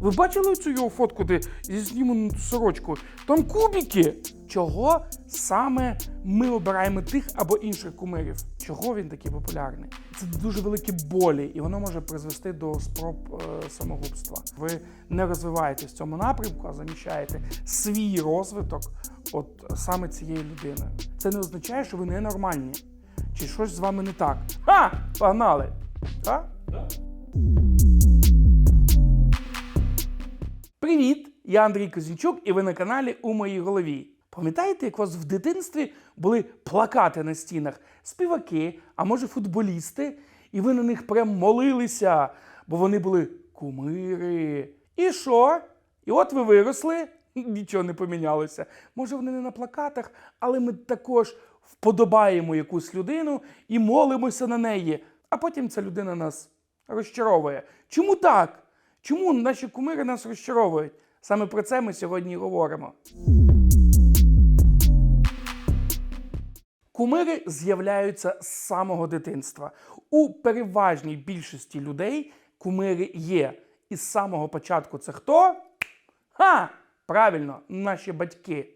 Ви бачили цю його фотку, де зі зніману сорочку? Там кубики. Чого саме ми обираємо тих або інших кумирів? Чого він такий популярний? Це дуже великі болі, і воно може призвести до спроб е, самогубства. Ви не розвиваєтесь в цьому напрямку, а заміщаєте свій розвиток от саме цією людиною. Це не означає, що ви ненормальні, чи щось з вами не так. Ха! Погнали! Так? Привіт! Я Андрій Козінчук, і ви на каналі у моїй голові. Пам'ятаєте, як у вас в дитинстві були плакати на стінах, співаки, а може футболісти, і ви на них прям молилися, бо вони були кумири. І що? І от ви виросли, нічого не помінялося. Може, вони не на плакатах, але ми також вподобаємо якусь людину і молимося на неї. А потім ця людина нас розчаровує. Чому так? Чому наші кумири нас розчаровують? Саме про це ми сьогодні і говоримо. Кумири з'являються з самого дитинства. У переважній більшості людей кумири є. І з самого початку це хто? Ха! Правильно, наші батьки.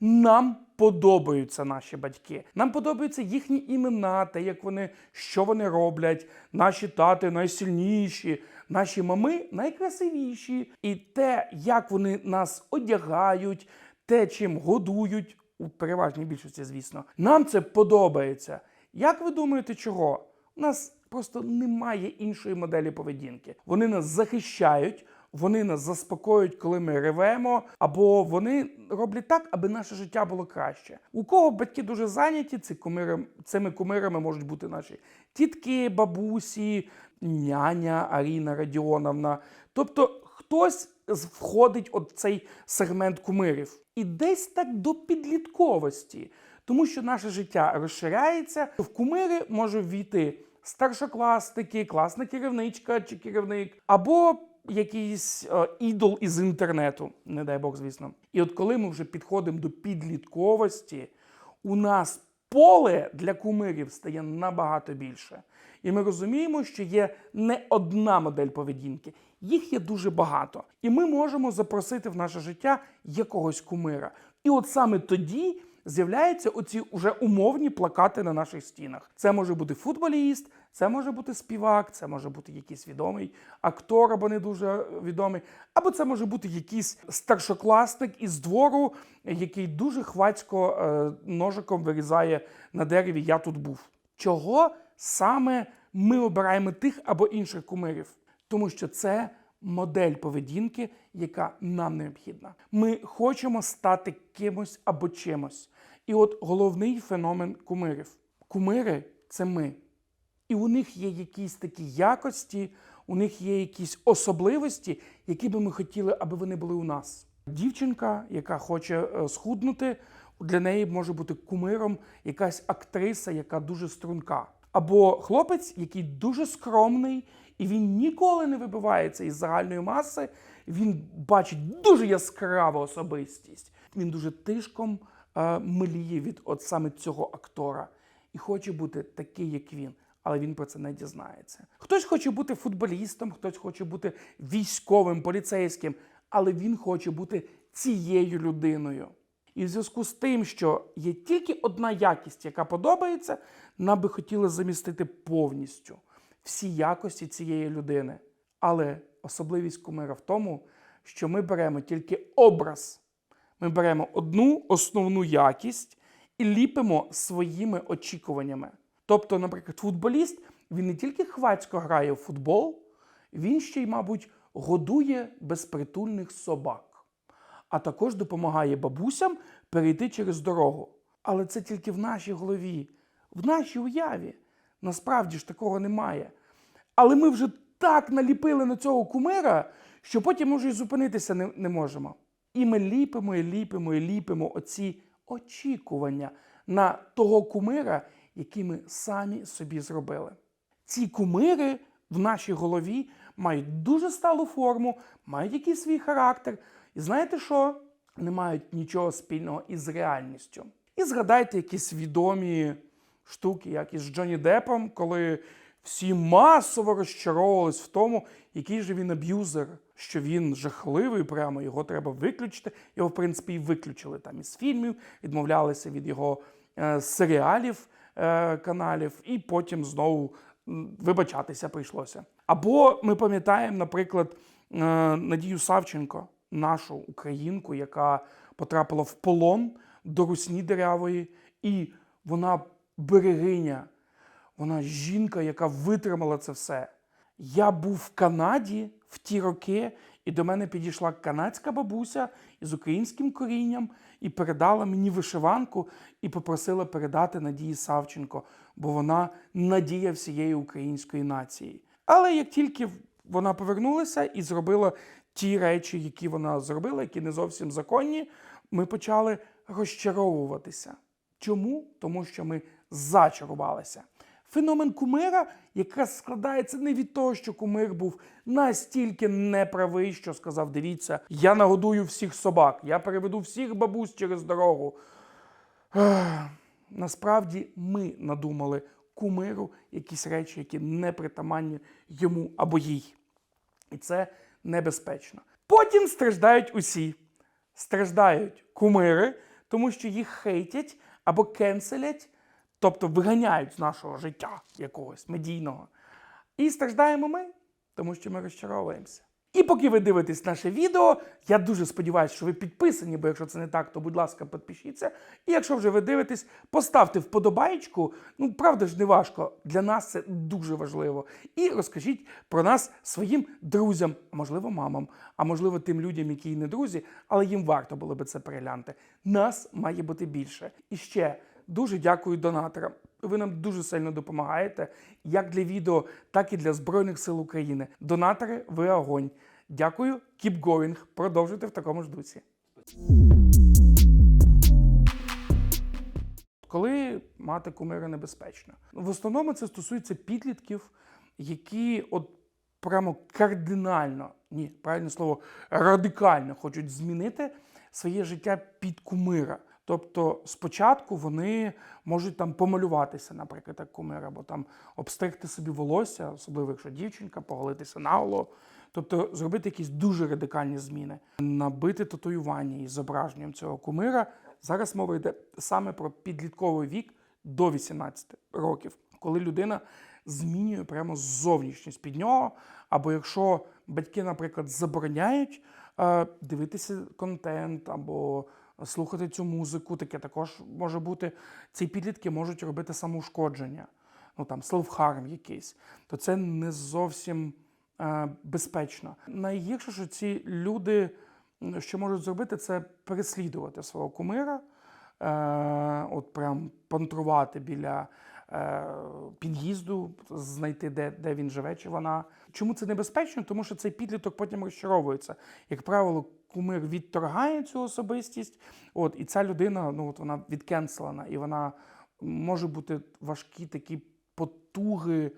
Нам подобаються наші батьки. Нам подобаються їхні імена, те, як вони, що вони роблять. Наші тати найсильніші, наші мами найкрасивіші. І те, як вони нас одягають, те, чим годують, у переважній більшості, звісно, нам це подобається. Як ви думаєте, чого? У нас просто немає іншої моделі поведінки. Вони нас захищають, вони нас заспокоюють, коли ми ревемо, або вони роблять так, аби наше життя було краще. У кого батьки дуже зайняті, цими кумирами можуть бути наші тітки, бабусі, няня Аріна Радіоновна. Тобто хтось входить от цей сегмент кумирів. І десь так до підлітковості, тому що наше життя розширяється. В кумири може ввійти старшокласники, класна керівничка чи керівник, або якийсь е, ідол із інтернету, не дай Бог, звісно. І от коли ми вже підходимо до підлітковості, у нас поле для кумирів стає набагато більше. І ми розуміємо, що є не одна модель поведінки, їх є дуже багато. І ми можемо запросити в наше життя якогось кумира. І от саме тоді з'являються оці вже умовні плакати на наших стінах. Це може бути футболіст, це може бути співак, це може бути якийсь відомий актор або не дуже відомий, або це може бути якийсь старшокласник із двору, який дуже хвацько е, ножиком вирізає на дереві Я тут був. Чого саме ми обираємо тих або інших кумирів? Тому що це модель поведінки, яка нам необхідна. Ми хочемо стати кимось або чимось. І от головний феномен кумирів. Кумири це ми. І у них є якісь такі якості, у них є якісь особливості, які би ми хотіли, аби вони були у нас. Дівчинка, яка хоче е, схуднути, для неї може бути кумиром якась актриса, яка дуже струнка. Або хлопець, який дуже скромний, і він ніколи не вибивається із загальної маси. Він бачить дуже яскраву особистість. Він дуже тишком е, мліє від от саме цього актора і хоче бути такий, як він. Але він про це не дізнається. Хтось хоче бути футболістом, хтось хоче бути військовим, поліцейським, але він хоче бути цією людиною. І в зв'язку з тим, що є тільки одна якість, яка подобається, нам би хотіли замістити повністю всі якості цієї людини. Але особливість кумира в тому, що ми беремо тільки образ. Ми беремо одну основну якість і ліпимо своїми очікуваннями. Тобто, наприклад, футболіст він не тільки хвацько грає в футбол, він ще й, мабуть, годує безпритульних собак, а також допомагає бабусям перейти через дорогу. Але це тільки в нашій голові, в нашій уяві. Насправді ж такого немає. Але ми вже так наліпили на цього кумира, що потім може і зупинитися не, не можемо. І ми ліпимо, і ліпимо, і ліпимо оці очікування на того кумира, який ми самі собі зробили. Ці кумири в нашій голові мають дуже сталу форму, мають якийсь свій характер. І знаєте що? Не мають нічого спільного із реальністю. І згадайте якісь відомі штуки, як із Джонні Деппом, коли всі масово розчаровувались в тому, який же він аб'юзер, що він жахливий, прямо його треба виключити. Його, в принципі, і виключили там із фільмів, відмовлялися від його е, серіалів е, каналів, і потім знову вибачатися прийшлося. Або ми пам'ятаємо, наприклад, е, Надію Савченко, нашу українку, яка потрапила в полон до русні дерявої, і вона берегиня, вона жінка, яка витримала це все. Я був в Канаді в ті роки, і до мене підійшла канадська бабуся із українським корінням і передала мені вишиванку і попросила передати Надії Савченко, бо вона надія всієї української нації. Але як тільки вона повернулася і зробила ті речі, які вона зробила, які не зовсім законні, ми почали розчаровуватися. Чому? Тому що ми зачарувалися. Феномен кумира якраз складається не від того, що кумир був настільки неправий, що сказав: дивіться, я нагодую всіх собак, я переведу всіх бабусь через дорогу. Ех, Насправді ми надумали кумиру якісь речі, які не притаманні йому або їй. І це небезпечно. Потім страждають усі. Страждають кумири, тому що їх хейтять або кенселять, тобто виганяють з нашого життя якогось медійного. І страждаємо ми, тому що ми розчаровуємося. І поки ви дивитесь наше відео, я дуже сподіваюся, що ви підписані, бо якщо це не так, то будь ласка, підпишіться. І якщо вже ви дивитесь, поставте вподобайку. Ну, правда ж, не важко. Для нас це дуже важливо. І розкажіть про нас своїм друзям, а можливо, мамам, а можливо, тим людям, які не друзі, але їм варто було би це переглянути. Нас має бути більше. І ще дуже дякую донаторам. Ви нам дуже сильно допомагаєте, як для відео, так і для Збройних сил України. Донатори, ви огонь. Дякую, keep going. Продовжуйте в такому ж дусі. Коли мати кумира небезпечно? В основному це стосується підлітків, які от прямо кардинально, ні, правильне слово, радикально хочуть змінити своє життя під кумира. Тобто спочатку вони можуть там помалюватися, наприклад, як кумир, або там обстригти собі волосся, особливо якщо дівчинка, поголитися наголо. Тобто зробити якісь дуже радикальні зміни, набити татуювання із зображенням цього кумира. Зараз мова йде саме про підлітковий вік до 18 років, коли людина змінює прямо зовнішність під нього. Або якщо батьки, наприклад, забороняють е, дивитися контент або слухати цю музику, таке також може бути. Ці підлітки можуть робити самоушкодження, ну там селфхарм якийсь, то це не зовсім е, безпечно. Найгірше, що ці люди, що можуть зробити, це переслідувати свого кумира, е, от прям пантрувати біля під'їзду, знайти, де, де він живе, чи вона. Чому це небезпечно? Тому що цей підліток потім розчаровується. Як правило, кумир відторгає цю особистість, от, і ця людина, ну от вона відкенселена, і вона може бути важкі такі потуги.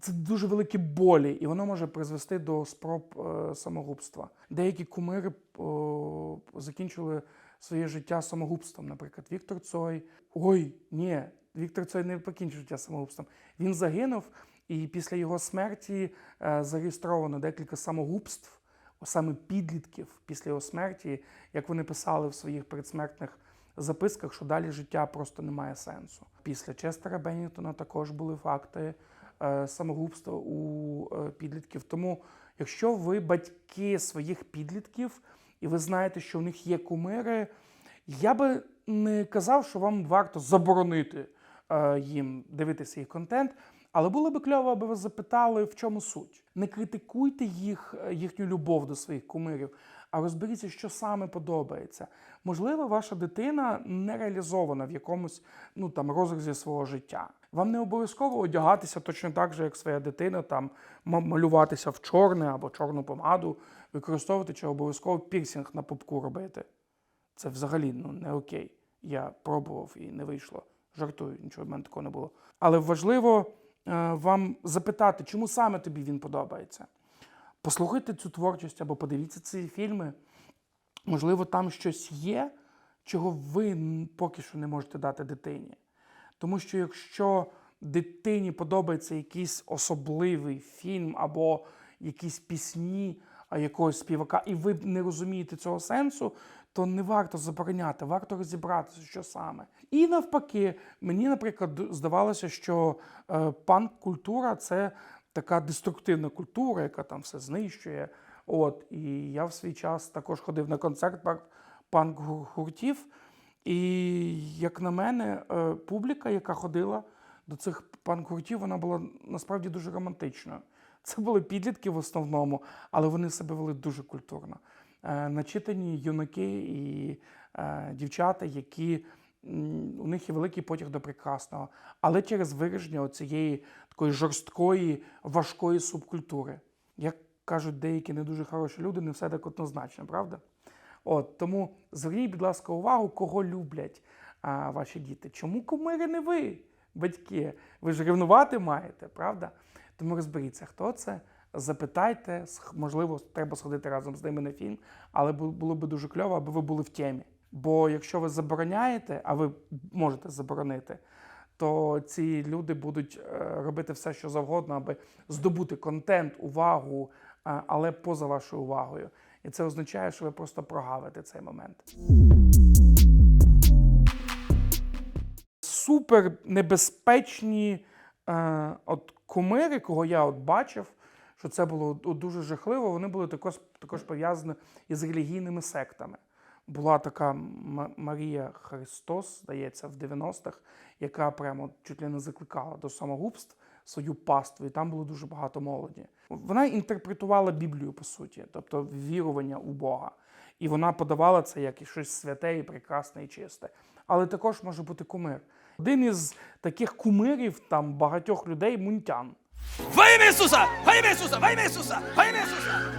Це дуже великі болі, і воно може призвести до спроб е, самогубства. Деякі кумири о, закінчили своє життя самогубством. Наприклад, Віктор Цой. Ой, ні, Віктор Цой не покінчив життя самогубством. Він загинув, і після його смерті е, зареєстровано декілька самогубств, саме підлітків після його смерті, як вони писали в своїх передсмертних записках, що далі життя просто не має сенсу. Після Честера Беннінгтона також були факти е, самогубства у е, підлітків. Тому, якщо ви батьки своїх підлітків і ви знаєте, що в них є кумири, я би не казав, що вам варто заборонити їм дивитися їх контент. Але було би кльово, аби ви запитали, в чому суть. Не критикуйте їх, е, їхню любов до своїх кумирів, а розберіться, що саме подобається. Можливо, ваша дитина не реалізована в якомусь ну там розрізі свого життя. Вам не обов'язково одягатися точно так же, як своя дитина, там малюватися в чорне або чорну помаду, використовувати чи обов'язково пірсінг на пупку робити. Це взагалі ну, не окей. Я пробував і не вийшло. Жартую, нічого в мене такого не було. Але важливо е, вам запитати, чому саме тобі він подобається. Послухайте цю творчість або подивіться ці фільми. Можливо, там щось є, чого ви поки що не можете дати дитині. Тому що якщо дитині подобається якийсь особливий фільм або якісь пісні якогось співака, і ви не розумієте цього сенсу, то не варто забороняти, варто розібратися, що саме. І навпаки, мені, наприклад, здавалося, що е, панк-культура це така деструктивна культура, яка там все знищує. От, і я в свій час також ходив на концерт панк-гуртів. І, як на мене, е, публіка, яка ходила до цих панк-гуртів, вона була насправді дуже романтичною. Це були підлітки в основному, але вони себе вели дуже культурно. Е, Начитані юнаки і е, дівчата, які у них є великий потяг до прекрасного, але через вираження цієї такої жорсткої, важкої субкультури. Як кажуть деякі не дуже хороші люди, не все так однозначно, правда? От тому зверніть, будь ласка, увагу, кого люблять а, ваші діти. Чому кумири не ви, батьки? Ви ж ревнувати маєте, правда? Тому розберіться, хто це. Запитайте, можливо, треба сходити разом з ними на фільм, але було б дуже кльово, аби ви були в темі. Бо якщо ви забороняєте, а ви можете заборонити, то ці люди будуть е, робити все, що завгодно, аби здобути контент, увагу, е, але поза вашою увагою. І це означає, що ви просто прогавите цей момент. Супер небезпечні е, от кумири, кого я от бачив, що це було дуже жахливо. Вони були також, також пов'язані із релігійними сектами. Була така Марія Христос, здається, в 90-х, яка прямо чуть ли не закликала до самогубств свою паству, і там було дуже багато молоді. Вона інтерпретувала Біблію, по суті, тобто вірування у Бога. І вона подавала це як щось святе, і прекрасне і чисте. Але також може бути кумир. Один із таких кумирів там багатьох людей мунтян. Во ім'я Ісуса! Во ім'я Ісуса! Во ім'я Ісуса! Во ім'я Ісуса!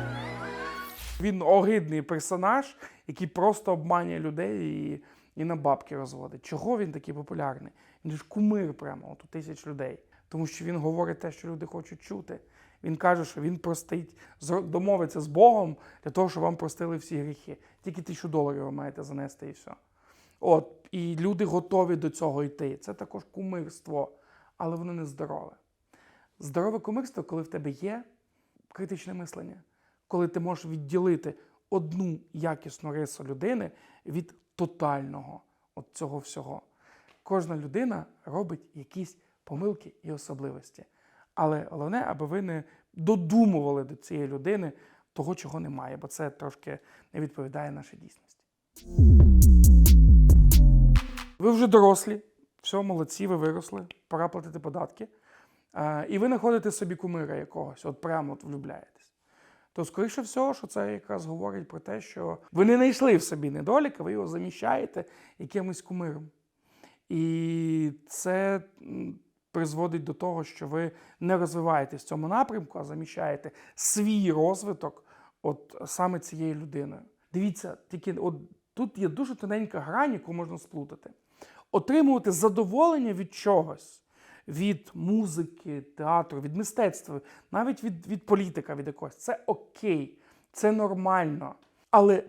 Він огидний персонаж, який просто обманює людей і, і на бабки розводить. Чого він такий популярний? Він ж кумир прямо от у тисяч людей. Тому що він говорить те, що люди хочуть чути. Він каже, що він простить, домовиться з Богом для того, щоб вам простили всі гріхи. Тільки тисячу доларів ви маєте занести і все. От, і люди готові до цього йти. Це також кумирство, але воно не здорове. Здорове кумирство, коли в тебе є критичне мислення, коли ти можеш відділити одну якісну рису людини від тотального от цього всього. Кожна людина робить якісь помилки і особливості. Але головне, аби ви не додумували до цієї людини того, чого немає, бо це трошки не відповідає нашій дійсності. Ви вже дорослі, все, молодці, ви виросли, пора платити податки. А, і ви знаходите собі кумира якогось, от прямо от влюбляєтесь. То, скоріше всього, що це якраз говорить про те, що ви не знайшли в собі недоліка, ви його заміщаєте якимось кумиром. І це призводить до того, що ви не розвиваєтесь в цьому напрямку, а заміщаєте свій розвиток от саме цією людиною. Дивіться, тільки от тут є дуже тоненька грань, яку можна сплутати. Отримувати задоволення від чогось, від музики, театру, від мистецтва, навіть від, від політика, від якогось, це окей, це нормально. Але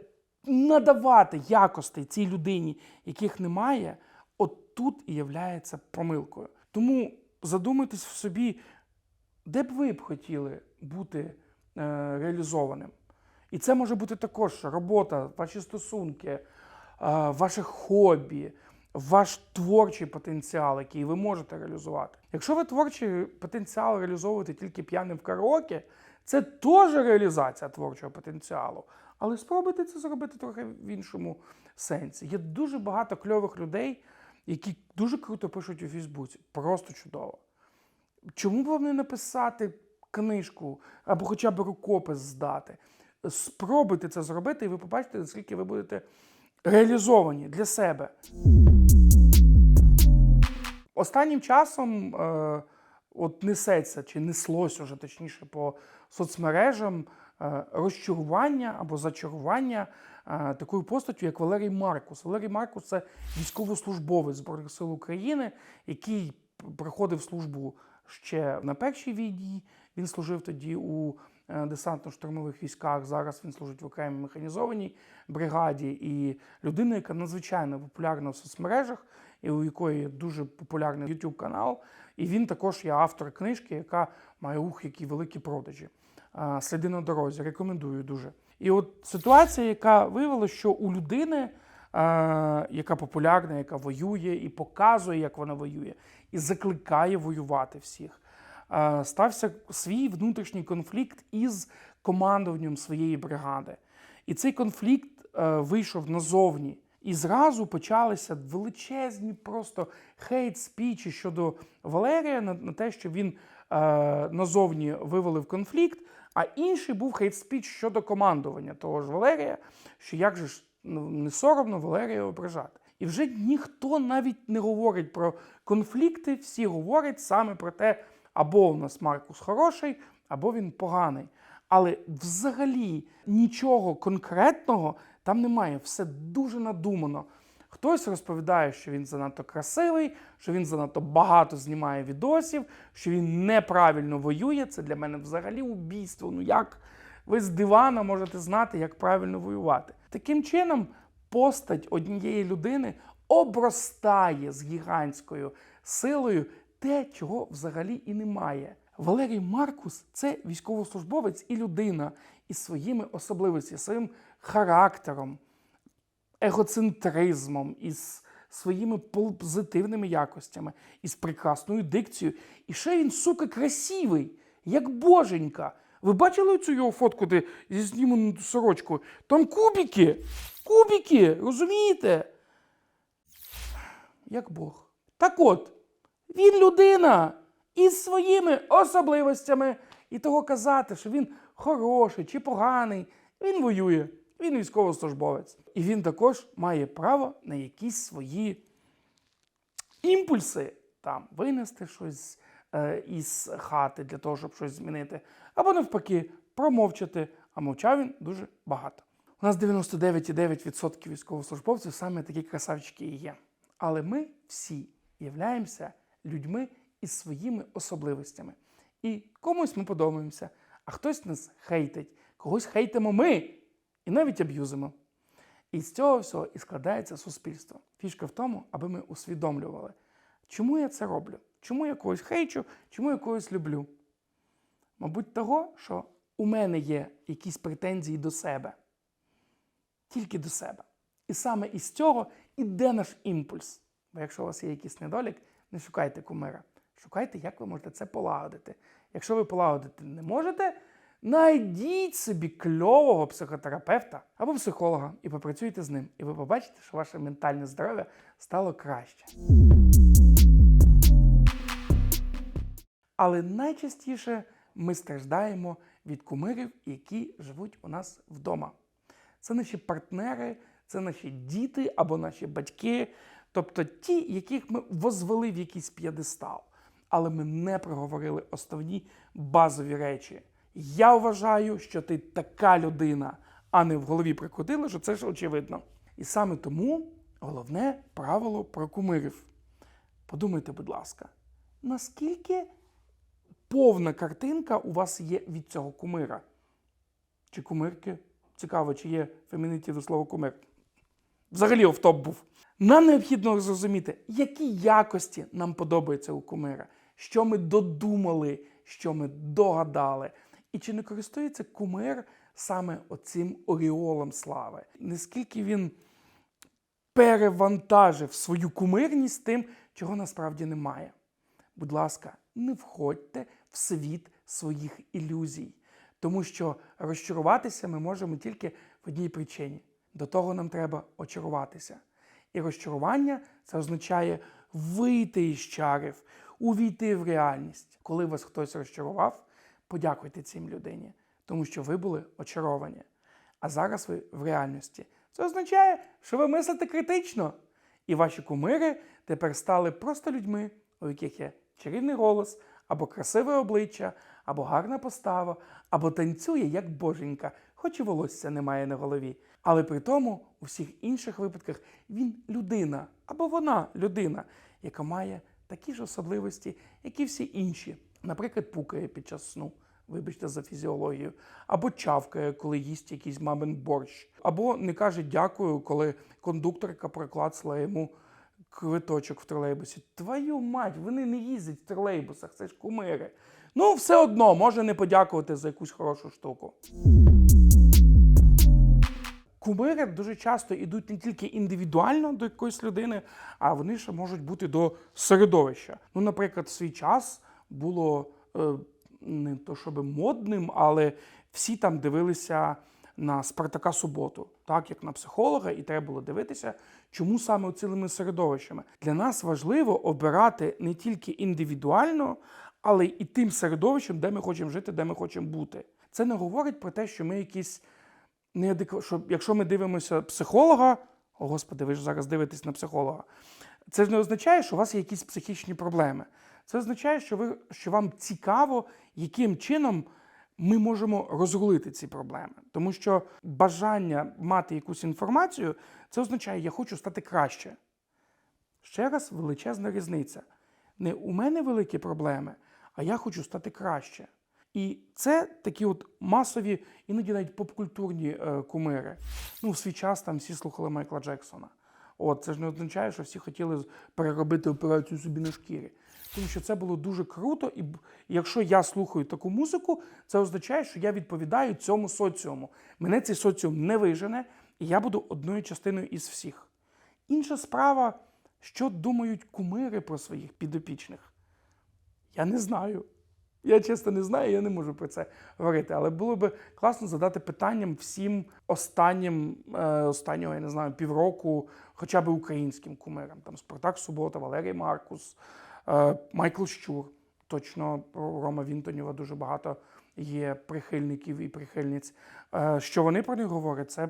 надавати якостей цій людині, яких немає, от тут і являється помилкою. Тому задумайтесь в собі, де б ви б хотіли бути е, реалізованим. І це може бути також робота, ваші стосунки, е, ваше хобі, ваш творчий потенціал, який ви можете реалізувати. Якщо ви творчий потенціал реалізовуєте тільки п'яним в караоке, це теж реалізація творчого потенціалу. Але спробуйте це зробити трохи в іншому сенсі. Є дуже багато кльових людей, які дуже круто пишуть у Фейсбуці. Просто чудово. Чому б вам не написати книжку або хоча б рукопис здати? Спробуйте це зробити, і ви побачите, наскільки ви будете реалізовані для себе. Останнім часом е, от несеться чи неслось уже точніше по соцмережам е, розчарування або зачарування е, такою постаттю, як Валерій Маркус. Валерій Маркус це військовослужбовець Збройних сил України, який проходив службу ще на першій війні. Він служив тоді у десантно-штурмових військах. Зараз він служить в окремій механізованій бригаді. І людина, яка надзвичайно популярна в соцмережах, і у якої дуже популярний YouTube канал. І він також є автор книжки, яка має ух, які великі продажі. Е, Сліди на дорозі. Рекомендую дуже. І от ситуація, яка виявила, що у людини, е, яка популярна, яка воює і показує, як вона воює, і закликає воювати всіх, е, стався свій внутрішній конфлікт із командуванням своєї бригади. І цей конфлікт е, вийшов назовні. І зразу почалися величезні просто хейт-спічі щодо Валерія на, на те, що він е, назовні вивалив конфлікт, а інший був хейт-спіч щодо командування того ж Валерія, що як же ж ну, не соромно Валерія ображати. І вже ніхто навіть не говорить про конфлікти, всі говорять саме про те, або у нас Маркус хороший, або він поганий. Але взагалі нічого конкретного там немає. Все дуже надумано. Хтось розповідає, що він занадто красивий, що він занадто багато знімає відосів, що він неправильно воює. Це для мене взагалі убійство. Ну як ви з дивана можете знати, як правильно воювати? Таким чином, постать однієї людини обростає з гігантською силою те, чого взагалі і немає. Валерій Маркус це військовослужбовець і людина із своїми особливостями, своїм характером, егоцентризмом, із своїми позитивними якостями, із прекрасною дикцією. І ще він, сука, красивий, як боженька. Ви бачили цю його фотку, де зі зніману сорочку? Там кубики, кубики, розумієте? Як Бог. Так от, він людина із своїми особливостями. І того казати, що він хороший чи поганий, він воює, він військовослужбовець. І він також має право на якісь свої імпульси, там винести щось е, із хати для того, щоб щось змінити, або навпаки, промовчати. А мовчав він дуже багато. У нас 99,9% військовослужбовців саме такі красавчики і є. Але ми всі являємося людьми із своїми особливостями. І комусь ми подобаємося, а хтось нас хейтить, когось хейтимо ми і навіть аб'юзимо. І з цього всього і складається суспільство. Фішка в тому, аби ми усвідомлювали, чому я це роблю, чому я когось хейчу, чому я когось люблю. Мабуть, того, що у мене є якісь претензії до себе, тільки до себе. І саме із цього іде наш імпульс. Бо якщо у вас є якийсь недолік, не шукайте кумира. Шукайте, як ви можете це полагодити. Якщо ви полагодити не можете, найдіть собі кльового психотерапевта або психолога і попрацюйте з ним. І ви побачите, що ваше ментальне здоров'я стало краще. Але найчастіше ми страждаємо від кумирів, які живуть у нас вдома. Це наші партнери, це наші діти або наші батьки, тобто ті, яких ми возвели в якийсь п'єдестал. Але ми не проговорили основні базові речі. Я вважаю, що ти така людина, а не в голові прикрутила, що це ж очевидно. І саме тому головне правило про кумирів. Подумайте, будь ласка, наскільки повна картинка у вас є від цього кумира? Чи кумирки? Цікаво, чи є фемінітів до слова кумир. Взагалі офтоп був. Нам необхідно зрозуміти, які якості нам подобаються у кумира, що ми додумали, що ми догадали. І чи не користується кумир саме оцим оріолом слави? Наскільки він перевантажив свою кумирність тим, чого насправді немає? Будь ласка, не входьте в світ своїх ілюзій, тому що розчаруватися ми можемо тільки в одній причині. До того нам треба очаруватися. І розчарування це означає вийти із чарів, увійти в реальність. Коли вас хтось розчарував, подякуйте цим людині, тому що ви були очаровані. А зараз ви в реальності. Це означає, що ви мислите критично. І ваші кумири тепер стали просто людьми, у яких є чарівний голос, або красиве обличчя, або гарна постава, або танцює як боженька, хоч і волосся немає на голові. Але при тому, у всіх інших випадках він людина, або вона людина, яка має такі ж особливості, як і всі інші. Наприклад, пукає під час сну. вибачте за фізіологію, або чавкає, коли їсть якийсь мамин борщ, або не каже дякую, коли кондукторка проклацала йому квиточок в тролейбусі. Твою мать, вони не їздять в тролейбусах, це ж кумири. Ну, все одно може не подякувати за якусь хорошу штуку. Кумири дуже часто йдуть не тільки індивідуально до якоїсь людини, а вони ще можуть бути до середовища. Ну, наприклад, в свій час було е, не то щоб модним, але всі там дивилися на Спартака Суботу, так як на психолога, і треба було дивитися, чому саме цілими середовищами. Для нас важливо обирати не тільки індивідуально, але і тим середовищем, де ми хочемо жити, де ми хочемо бути. Це не говорить про те, що ми якісь неадеква... що якщо ми дивимося психолога, о господи, ви ж зараз дивитесь на психолога. Це ж не означає, що у вас є якісь психічні проблеми. Це означає, що ви що вам цікаво, яким чином ми можемо розрулити ці проблеми. Тому що бажання мати якусь інформацію, це означає, я хочу стати краще. Ще раз величезна різниця. Не у мене великі проблеми, а я хочу стати краще. І це такі от масові, іноді навіть попкультурні е, кумири. Ну, в свій час там всі слухали Майкла Джексона. От, це ж не означає, що всі хотіли переробити операцію собі на шкірі. Тому що це було дуже круто, і якщо я слухаю таку музику, це означає, що я відповідаю цьому соціуму. Мене цей соціум не вижене, і я буду одною частиною із всіх. Інша справа, що думають кумири про своїх підопічних. Я не знаю. Я чесно не знаю, я не можу про це говорити. Але було би класно задати питанням всім останнім, е, останнього, я не знаю, півроку, хоча б українським кумирам. Там Спартак Субота, Валерій Маркус, е, Майкл Щур. Точно про Рома Вінтонєва дуже багато є прихильників і прихильниць. Е, що вони про них говорять, це,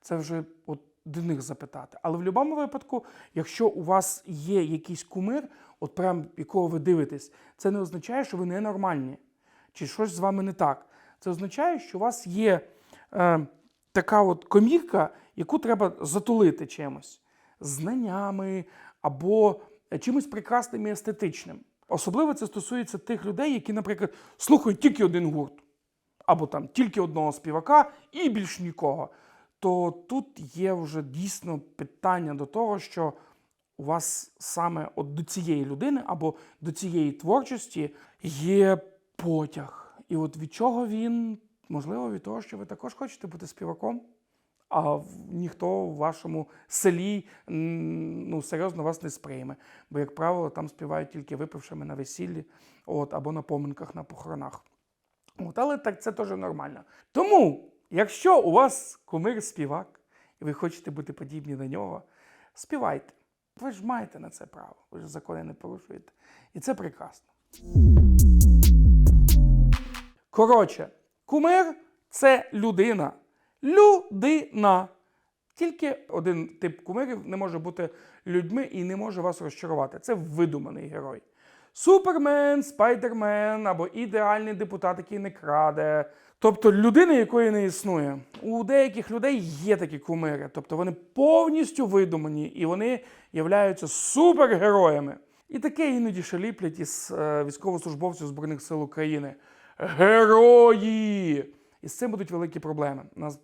це вже от до них запитати. Але в будь-якому випадку, якщо у вас є якийсь кумир, от прям якого ви дивитесь, це не означає, що ви ненормальні, чи щось з вами не так. Це означає, що у вас є е, така от комірка, яку треба затулити чимось, знаннями або чимось прекрасним і естетичним. Особливо це стосується тих людей, які, наприклад, слухають тільки один гурт, або там тільки одного співака і більш нікого. То тут є вже дійсно питання до того, що у вас саме от до цієї людини або до цієї творчості є потяг. І от від чого він? Можливо, від того, що ви також хочете бути співаком, а ніхто в вашому селі ну, серйозно вас не сприйме. Бо, як правило, там співають тільки випившими на весіллі от, або на поминках на похоронах. От, але так це теж нормально. Тому, якщо у вас кумир співак, і ви хочете бути подібні на нього, співайте. Ви ж маєте на це право, ви ж закони не порушуєте. І це прекрасно. Коротше, кумир це людина. Людина. Тільки один тип кумирів не може бути людьми і не може вас розчарувати. Це видуманий герой. Супермен, спайдермен або ідеальний депутат, який не краде. Тобто людини, якої не існує. У деяких людей є такі кумири. Тобто вони повністю видумані і вони являються супергероями. І таке іноді ще ліплять із е, військовослужбовців Збройних сил України. Герої! І з цим будуть великі проблеми. Нас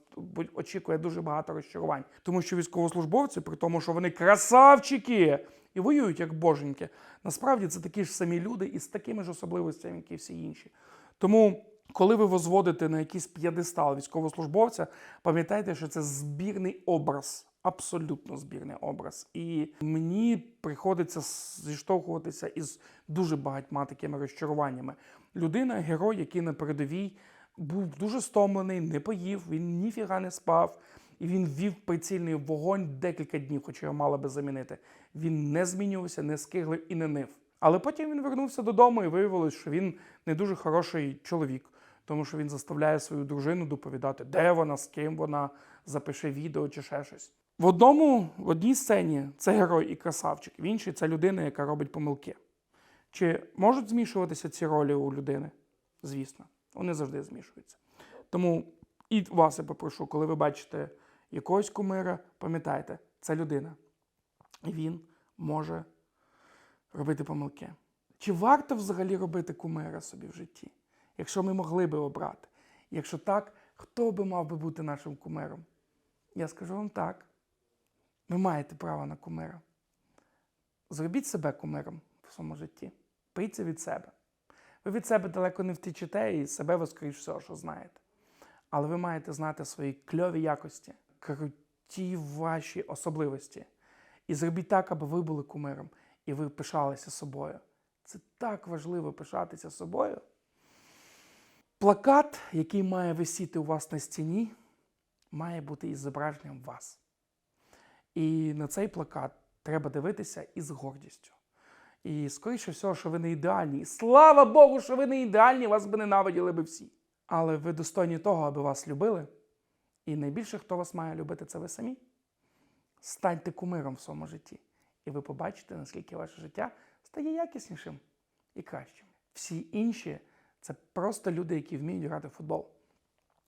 очікує дуже багато розчарувань, тому що військовослужбовці, при тому, що вони красавчики і воюють як боженьки, насправді це такі ж самі люди із такими ж особливостями, як і всі інші. Тому, коли ви возводите на якийсь п'єдестал військовослужбовця, пам'ятайте, що це збірний образ. Абсолютно збірний образ. І мені приходиться зіштовхуватися із дуже багатьма такими розчаруваннями. Людина, герой, який на передовій був дуже стомлений, не поїв, він ніфіга не спав, і він вів прицільний вогонь декілька днів, хоча його мали би замінити. Він не змінювався, не скиглив і не нив. Але потім він вернувся додому і виявилось, що він не дуже хороший чоловік, тому що він заставляє свою дружину доповідати, де вона, з ким вона, запише відео чи ще щось. В одному, в одній сцені це герой і красавчик, в іншій це людина, яка робить помилки. Чи можуть змішуватися ці ролі у людини? Звісно, вони завжди змішуються. Тому і вас я попрошу, коли ви бачите якогось кумира, пам'ятайте, це людина. І він може робити помилки. Чи варто взагалі робити кумира собі в житті? якщо ми могли би обрати. Якщо так, хто би мав би бути нашим кумиром? Я скажу вам так. Ви маєте право на кумира. Зробіть себе кумиром в своєму житті. Прийдьте від себе. Ви від себе далеко не втечете і себе ви, скоріш всього, що знаєте. Але ви маєте знати свої кльові якості, круті ваші особливості. І зробіть так, аби ви були кумиром, і ви пишалися собою. Це так важливо пишатися собою. Плакат, який має висіти у вас на стіні, має бути із зображенням вас. І на цей плакат треба дивитися із гордістю. І скоріше всього, що ви не ідеальні. Слава Богу, що ви не ідеальні, вас би ненавиділи би всі. Але ви достойні того, аби вас любили. І найбільше, хто вас має любити, це ви самі. Станьте кумиром в своєму житті. І ви побачите, наскільки ваше життя стає якіснішим і кращим. Всі інші це просто люди, які вміють грати в футбол.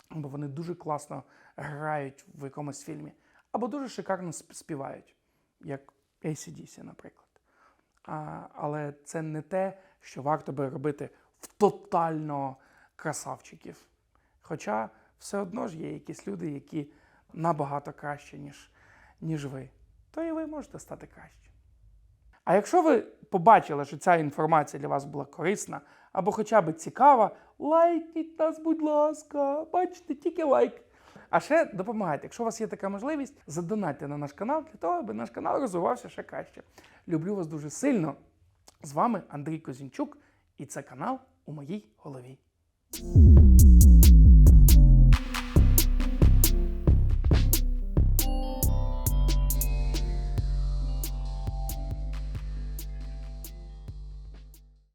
Або вони дуже класно грають в якомусь фільмі, або дуже шикарно співають, як ACDC, наприклад. А, але це не те, що варто би робити в тотально красавчиків. Хоча все одно ж є якісь люди, які набагато краще, ніж, ніж ви, то і ви можете стати краще. А якщо ви побачили, що ця інформація для вас була корисна або хоча б цікава, лайкніть нас, будь ласка, бачите, тільки лайк. А ще допомагайте, якщо у вас є така можливість, задонатьте на наш канал для того, аби наш канал розвивався ще краще. Люблю вас дуже сильно. З вами Андрій Козінчук, і це канал у моїй голові.